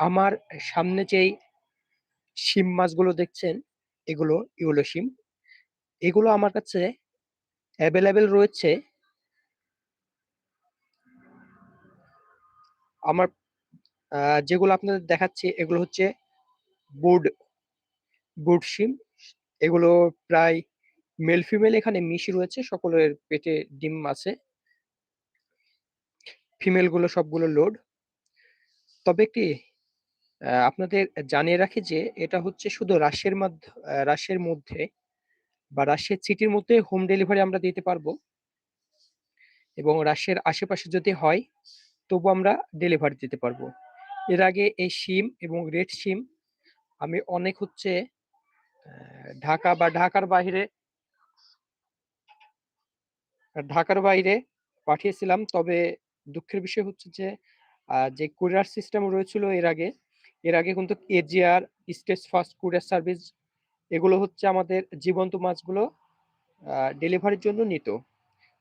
আমার সামনে যেই শিম মাছগুলো দেখছেন, এগুলো ইউলো শিম। এগুলো আমার কাছে অ্যাভেলেবেল রয়েছে আমার যেগুলো আপনাদের দেখাচ্ছি এগুলো হচ্ছে বুড বুড শিম। এগুলো প্রায় মেল ফিমেল এখানে মিশি রয়েছে। সকলের পেটে ডিম আছে। ফিমেলগুলো সবগুলো লোড। তবে আ আপনাদের জানিয়ে রাখি যে এটা হচ্ছে শুধু রাজশাহীর মাধ্য আ রাজশাহীর মধ্যে বা রাজশাহী সিটির মধ্যে হোম ডেলিভারি আমরা দিতে পারব। এবং রাজশাহীর আশেপাশে যদি হয়, তবু আমরা ডেলিভারি দিতে পারব। এর আগে এই সিম এবং রেড সিম আমি অনেক হচ্ছে ঢাকা বা ঢাকার বাইরে ঢাকার বাইরে পাঠিয়েছিলাম। তবে দুঃখের বিষয় হচ্ছে যে যে কুরিয়ার সিস্টেম রয়েছিল এর আগে, এর আগে কিন্তু AGR, stage first courier service এগুলো হচ্ছে আমাদের জীবন্ত মাছগুলো ডেলিভারির জন্য নিত।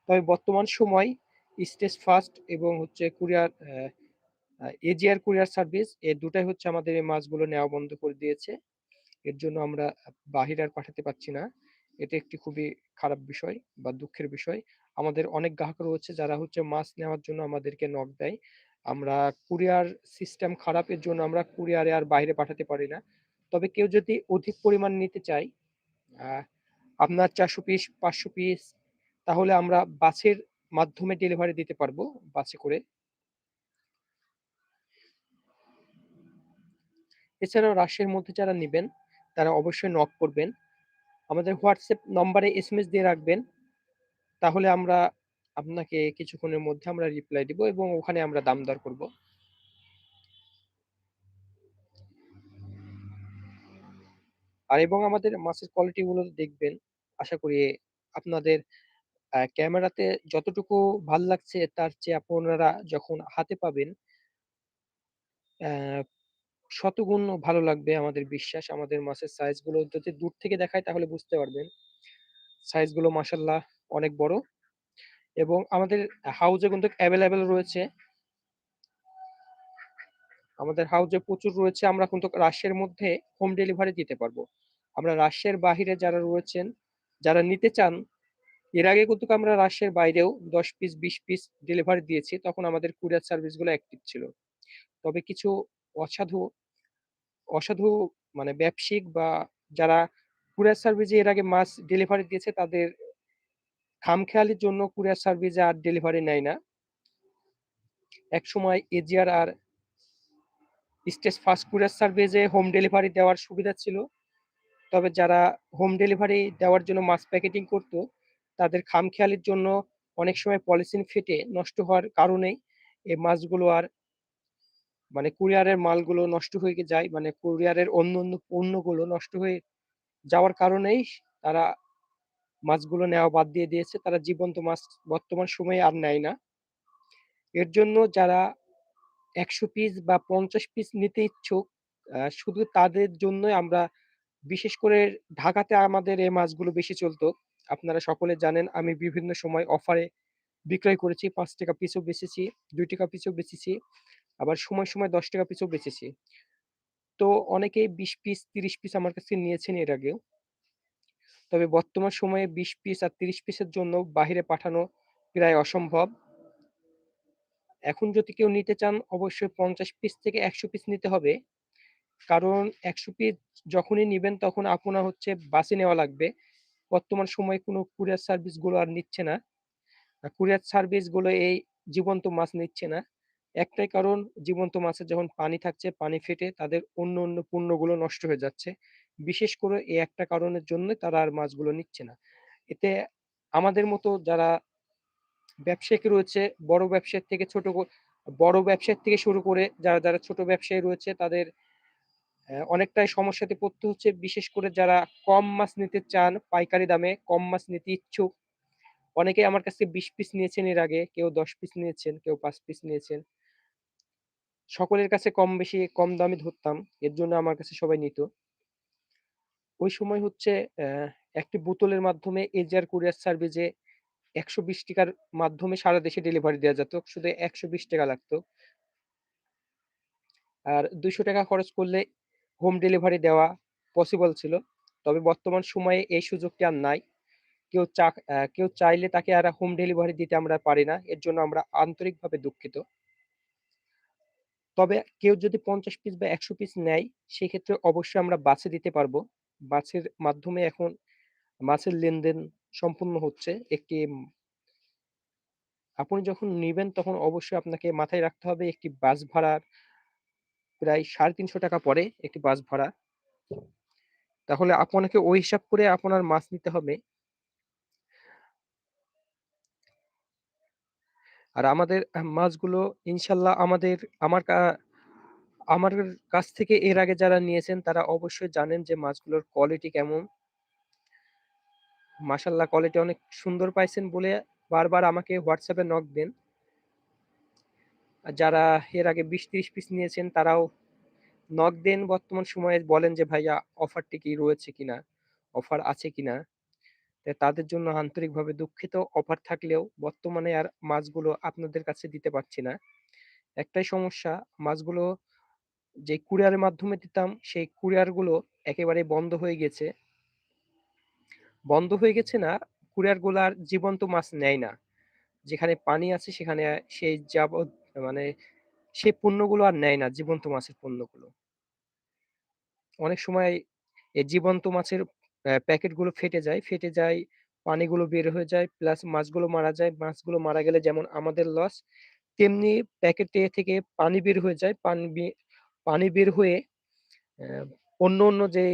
তবে বর্তমান সময় স্টেজ ফার্স্ট এবং হচ্ছে কুরিয়ার এজিআর কুরিয়ার সার্ভিস এ দুটাই হচ্ছে আমাদের এই মাছগুলো নেওয়া বন্ধ করে দিয়েছে। এর জন্য আমরা বাহিরে আর পাঠাতে পারছি না। এটা একটি খুবই খারাপ বিষয় বা দুঃখের বিষয়। আমাদের অনেক গ্রাহক রয়েছে যারা হচ্ছে মাছ নেওয়ার জন্য আমাদেরকে নক দেয়। আমরা কুরিয়ার সিস্টেম খারাপের জন্য আমরা কুরিয়ারে আর বাইরে পাঠাতে পারি না। তবে কেউ যদি অধিক পরিমাণ নিতে আ আপনার ৪০০ পিস, ৫০০ পিস তাহলে আমরা বাসের মাধ্যমে ডেলিভারি দিতে পারব, বাসে করে। এছাড়াও রাজশাহীর মধ্যে যারা নেবেন তারা অবশ্যই নক করবেন। আমাদের হোয়াটসঅ্যাপ নম্বরে এসএমএস দিয়ে রাখবেন। তাহলে আমরা আপনাকে কিছুক্ষণের মধ্যে আমরা রিপ্লাই দিব এবং ওখানে আমরা দাম দর করব। আর এবং আমাদের মাছের কোয়ালিটি গুলো দেখবেন। আশা করি আপনাদের ক্যামেরাতে যতটুকু ভালো লাগছে তার চেয়ে আপনারা যখন হাতে পাবেন শতগুণ ভালো লাগবে আমাদের বিশ্বাস। আমাদের মাছের সাইজগুলো যদি দূর থেকে দেখায় তাহলে বুঝতে পারবেন। সাইজগুলো মাশাআল্লাহ অনেক বড় এবং আমাদের হাউজে কিন্তু অ্যাভেলেবেল রয়েছে। আমাদের হাউজে প্রচুর রয়েছে। আমরা কিন্তু রাজশাহীর মধ্যে হোম ডেলিভারি দিতে পারব। আমরা রাজশাহীর বাহিরে যারা রয়েছেন, যারা নিতে চান, এর আগে কিন্তু আমরা রাজশাহীর বাইরেও ১০ পিস ২০ পিস ডেলিভারি দিয়েছি। তখন আমাদের কুরিয়ার সার্ভিসগুলো অ্যাক্টিভ ছিল। তবে কিছু অসাধু অসাধু মানে ব্যবসায়িক বা যারা কুরিয়ার সার্ভিসে এর আগে মাছ ডেলিভারি দিয়েছে তাদের খামখেয়ালির জন্য কুরিয়ার সার্ভিসে আর ডেলিভারি নেয় না। একসময় এজিআর আর স্টেজ ফার্স্ট কুরিয়ার সার্ভিসে হোম ডেলিভারি দেওয়ার সুবিধা ছিল। তবে যারা হোম ডেলিভারি দেওয়ার জন্য মাছ প্যাকেটিং করত, তাদের খামখেয়ালির জন্য অনেক সময় পলিথিন ফেটে নষ্ট হওয়ার কারণেই এই মাছগুলো আর মানে কুরিয়ারের মালগুলো নষ্ট হয়ে যায়। মানে কুরিয়ারের অন্য অন্য পণ্যগুলো নষ্ট হয়ে যাওয়ার কারণেই তারা মাছগুলো নেওয়া বাদ দিয়ে দিয়েছে। তারা জীবন্ত মাছ বর্তমান সময়ে আর নেয় না। এর জন্য যারা ১০০ পিস বা ৫০ পিস নিতে ইচ্ছুক, শুধু তাদের জন্যই আমরা বিশেষ করে ঢাকাতে আমাদের এই মাছগুলো বেশি চলতো আপনারা সকলে জানেন আমি বিভিন্ন সময় অফারে বিক্রয় করেছি। পাঁচ টাকা পিসও বেচেছি, ৳২ পিসও বেচেছি। আবার সময়, সময় ৳১০ পিসও বেচেছি। তো অনেকেই ২০ পিস ৩০ পিস আমার কাছে নিয়েছেন এর আগেও। তবে বর্তমান সময়ে ২০ পিস আর ৩০ পিসের জন্য বাহিরে পাঠানো প্রায় অসম্ভব। এখন যদি কেউ নিতে চান অবশ্যই ৫০ পিস থেকে ১০০ পিস নিতে হবে। কারণ ১০০ পিস যখনই নিবেন তখন আপনার হচ্ছে বাসে নেওয়া লাগবে। বর্তমান সময়ে কোনো কুরিয়ার সার্ভিসগুলো আর নিচ্ছে না। কুরিয়ার সার্ভিসগুলো এই জীবন্ত মাছ নিচ্ছে না। একটাই কারণ জীবন্ত মাছের যখন পানি থাকছে, পানি ফেটে তাদের অন্য, অন্য পণ্যগুলো নষ্ট হয়ে যাচ্ছে। বিশেষ করে এই একটা কারণের জন্যই তারা আর মাছগুলো নিচ্ছে না। এতে আমাদের মতো যারা ব্যবসায়িক রয়েছে, বড় ব্যবসার থেকে ছোট বড় ব্যবসার থেকে শুরু করে যারা, যারা ছোট ব্যবসায়ী রয়েছে তাদের অনেকটাই সমস্যাতে পড়তে হচ্ছে। বিশেষ করে যারা কম মাছ নিতে চান পাইকারি দামে, কম মাছ নিতে ইচ্ছুক। অনেকেই আমার কাছে বিশ পিস নিয়েছেন এর আগে, কেউ ১০ পিস নিয়েছেন, কেউ পাঁচ পিস নিয়েছেন। সকলের কাছে কম বেশি কম দামে ধরতাম। এর জন্য আমার কাছে সবাই নিত। ওই সময় হচ্ছে একটি বোতলের মাধ্যমে এজিআর কুরিয়ার সার্ভিসে একশো বিশ টাকার মাধ্যমে সারা দেশে ডেলিভারি দেওয়া যেত। শুধু ৳১২০ লাগতো। আর ৳২০০ খরচ করলে হোম ডেলিভারি দেওয়া পসিবল ছিল। তবে বর্তমান সময়ে এই সুযোগটি আর নাই। কেউ চা কেউ চাইলে তাকে আর হোম ডেলিভারি দিতে আমরা পারি না। এর জন্য আমরা আন্তরিকভাবে দুঃখিত। তবে কেউ যদি ৫০ পিস বা ১০০ পিস নেয়, সেক্ষেত্রে অবশ্যই আমরা বাছে দিতে পারব। বাছের মাধ্যমে এখন মাছের লেনদেন সম্পূর্ণ হচ্ছে। একটি আপনি যখন নিবেন তখন অবশ্যই আপনাকে মাথায় রাখতে হবে একটি বাস ভাড়ার প্রায় ৳৩৫০ পড়ে একটি বাস ভাড়া। তাহলে আপনাকে ওই হিসাব করে আপনার মাছ নিতে হবে। আর আমাদের মাছগুলো ইনশাল্লাহ আমাদের, আমার আমার কাছ থেকে এর আগে যারা নিয়েছেন তারা অবশ্যই জানেন যে মাছগুলোর কোয়ালিটি কেমন। মাশাআল্লাহ কোয়ালিটি অনেক সুন্দর পাইছেন বলে বারবার আমাকে হোয়াটসঅ্যাপে নক দেন। যারা এর আগে ২০-৩০ পিস নিয়েছেন তারাও নক দেন বর্তমান সময়ে বলেন যে, "ভাইয়া অফারটি কি রয়েছে কিনা? অফার আছে কিনা?" তাদের জন্য আন্তরিকভাবে দুঃখিত। অফার থাকলেও বর্তমানে আর মাছগুলো আপনাদের কাছে দিতে পারছি না। একটাই সমস্যা মাছগুলো যে কুরিয়ারের মাধ্যমে দিতাম সেই কুরিয়ারগুলো একেবারে বন্ধ হয়ে গেছে। বন্ধ হয়ে গেছে না, কুরিয়ারগুলো আর জীবন্ত মাছ নেয় না। যেখানে পানি আছে সেখানে সেই যাবৎ মানে সেই পণ্যগুলো আর নেয় না জীবন্ত মাছের পণ্যগুলো। অনেক সময় এই জীবন্ত মাছের প্যাকেটগুলো ফেটে যায়, ফেটে যায়, পানিগুলো বের হয়ে যায়, প্লাস মাছগুলো মারা যায়। মাছগুলো মারা গেলে যেমন আমাদের লস, তেমনি প্যাকেটে থেকে পানি বের হয়ে যায়। পানি পানি বের হয়ে অন্য, অন্য যে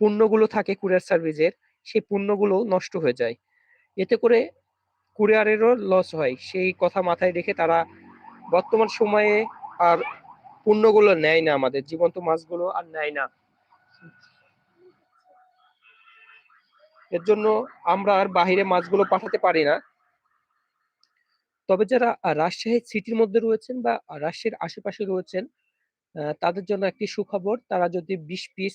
পণ্যগুলো থাকে কুরিয়ার সার্ভিসের, সেই পণ্যগুলো নষ্ট হয়ে যায়। এতে করে কুরিয়ারেরও লস হয়। সেই কথা মাথায় রেখে তারা বর্তমান সময়ে আর পণ্যগুলো নেয় না আমাদের। জীবন্ত মাছগুলো আর নেয় না। এর জন্য আমরা আর বাহিরে মাছগুলো পাঠাতে পারি না। তবে যারা রাজশাহী সিটির মধ্যে রয়েছেন বা রাজশাহীর আশেপাশে রয়েছেন, তাদের জন্য একটি সুখবর। তারা যদি ২০ পিস,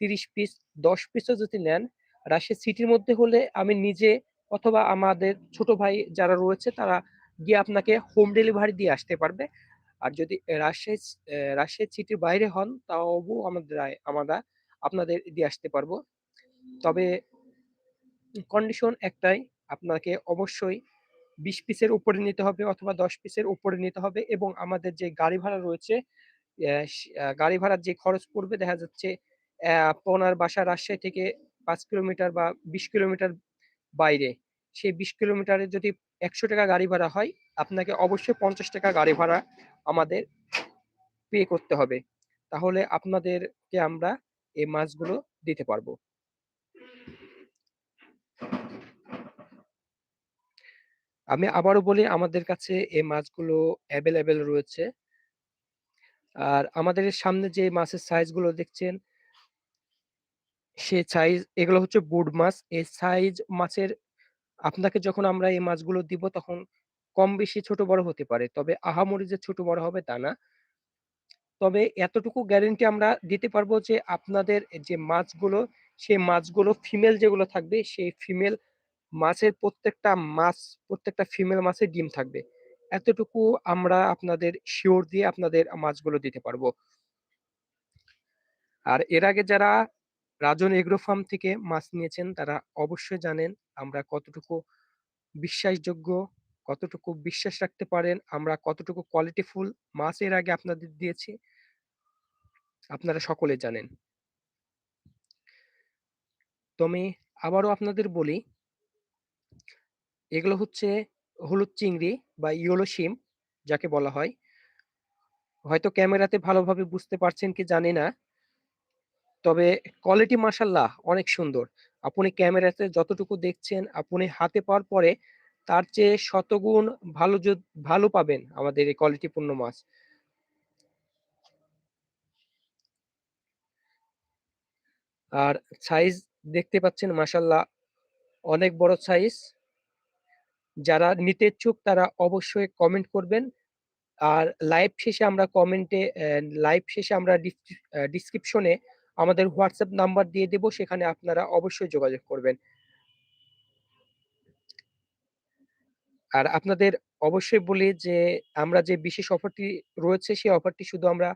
৩০ পিস, ১০ পিসও যদি নেন, রাজশাহী সিটির মধ্যে হলে আমি নিজে অথবা আমাদের ছোট ভাই যারা রয়েছে তারা গিয়ে আপনাকে হোম ডেলিভারি দিয়ে আসতে পারবে। আর যদি এ রাজশাহী সিটির বাইরে হন তবু আমাদের আমরা আপনাদের দিয়ে আসতে পারব। তবে কন্ডিশন একটাই, আপনাকে অবশ্যই ২০ পিসের উপরে নিতে হবে অথবা ১০ পিসের উপরে নিতে হবে এবং আমাদের যে গাড়ি ভাড়া রয়েছে, গাড়ি ভাড়ার যে খরচ পড়বে দেখা যাচ্ছে আপনার বাসা রাজশাহী থেকে পাঁচ কিলোমিটার বা ২০ কিলোমিটার বাইরে। সেই ২০ কিলোমিটারে যদি ৳১০০ গাড়ি ভাড়া হয়, আপনাকে অবশ্যই ৳৫০ গাড়ি ভাড়া আমাদের পে করতে হবে। তাহলে আপনাদেরকে আমরা এই মাছগুলো দিতে পারব। আমি আবারও বলি আমাদের কাছে এই মাছগুলো অ্যাভেলেবেল রয়েছে। আর আমাদের সামনে যে মাছের সাইজগুলো দেখছেন সে সাইজ এগুলো হচ্ছে বুড মাছ। এই সাইজ মাছের আপনাকে যখন আমরা এই মাছগুলো দিব তখন কম বেশি ছোট বড় হতে পারে। তবে আহামরি যে ছোট বড় হবে তা না। তবে এতটুকু গ্যারান্টি আমরা দিতে পারব যে আপনাদের যে মাছগুলো, সেই মাছগুলো ফিমেল যেগুলো থাকবে সেই ফিমেল মাছের প্রত্যেকটা মাছ, প্রত্যেকটা ফিমেল মাছের ডিম থাকবে। এতটুকু আমরা আপনাদের শিওর দিয়ে আপনাদের মাছগুলো দিতে পারব। আর এর আগে যারা রাজন এগ্রো ফার্ম থেকে মাছ নিয়েছেন তারা অবশ্যই জানেন আমরা কতটুকু বিশ্বাসযোগ্য, কতটুকু বিশ্বাস রাখতে পারেন, আমরা কতটুকু কোয়ালিটিফুল মাছ এর আগে আপনাদের দিয়েছি। আপনারা সকলে জানেন। তো আমি আবারও আপনাদের বলি এগুলো হচ্ছে হলুদ চিংড়ি বা ইয়েলো শিম যাকে বলা হয়। হয়তো ক্যামেরাতে ভালোভাবে বুঝতে পারছেন কি জানি না। তবে কোয়ালিটি মাশাআল্লাহ অনেক সুন্দর। আপনি ক্যামেরাতে যতটুকু দেখছেন, আপনি হাতে পাওয়ার পরে তার চেয়ে শতগুণ ভালো ভালো পাবেন আমাদের এই কোয়ালিটিপূর্ণ মাছ। আর সাইজ দেখতে পাচ্ছেন মাশাআল্লাহ অনেক বড় সাইজ। যারা নিতে ইচ্ছুক তারা অবশ্যই কমেন্ট করবেন। আর লাইভ শেষে আমরা কমেন্টে লাইভ শেষে আমরা ডিসক্রিপশনে আমাদের হোয়াটসঅ্যাপ নাম্বার দিয়ে দেব। সেখানে আপনারা অবশ্যই যোগাযোগ করবেন। আর আপনাদের অবশ্যই বলি যে আমরা যে বিশেষ অফারটি রয়েছে সেই অফারটি শুধু আমরা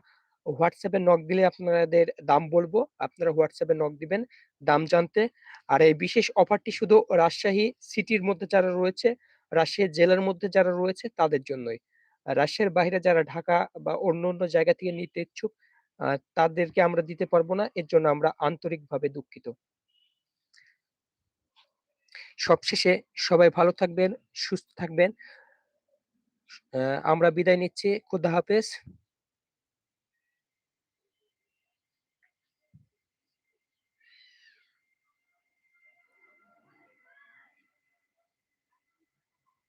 হোয়াটসঅ্যাপে নক দিলে আপনাদের দাম বলব। আপনারা হোয়াটসঅ্যাপে নক দিবেন দাম জানতে। আর এই বিশেষ অফারটি শুধু রাজশাহী সিটির মধ্যে যারা রয়েছে, রাজশাহী জেলার মধ্যে যারা রয়েছে তাদের জন্যই। রাশিয়ার বাইরে যারা ঢাকা বা অন্য, অন্য জায়গা থেকে নিতে ইচ্ছুক তাদেরকে আমরা দিতে পারব না। এর জন্য আমরা আন্তরিকভাবে দুঃখিত। সবশেষে সবাই ভালো থাকবেন, সুস্থ থাকবেন। আমরা বিদায় নিচ্ছি। খুদা হাফেজ।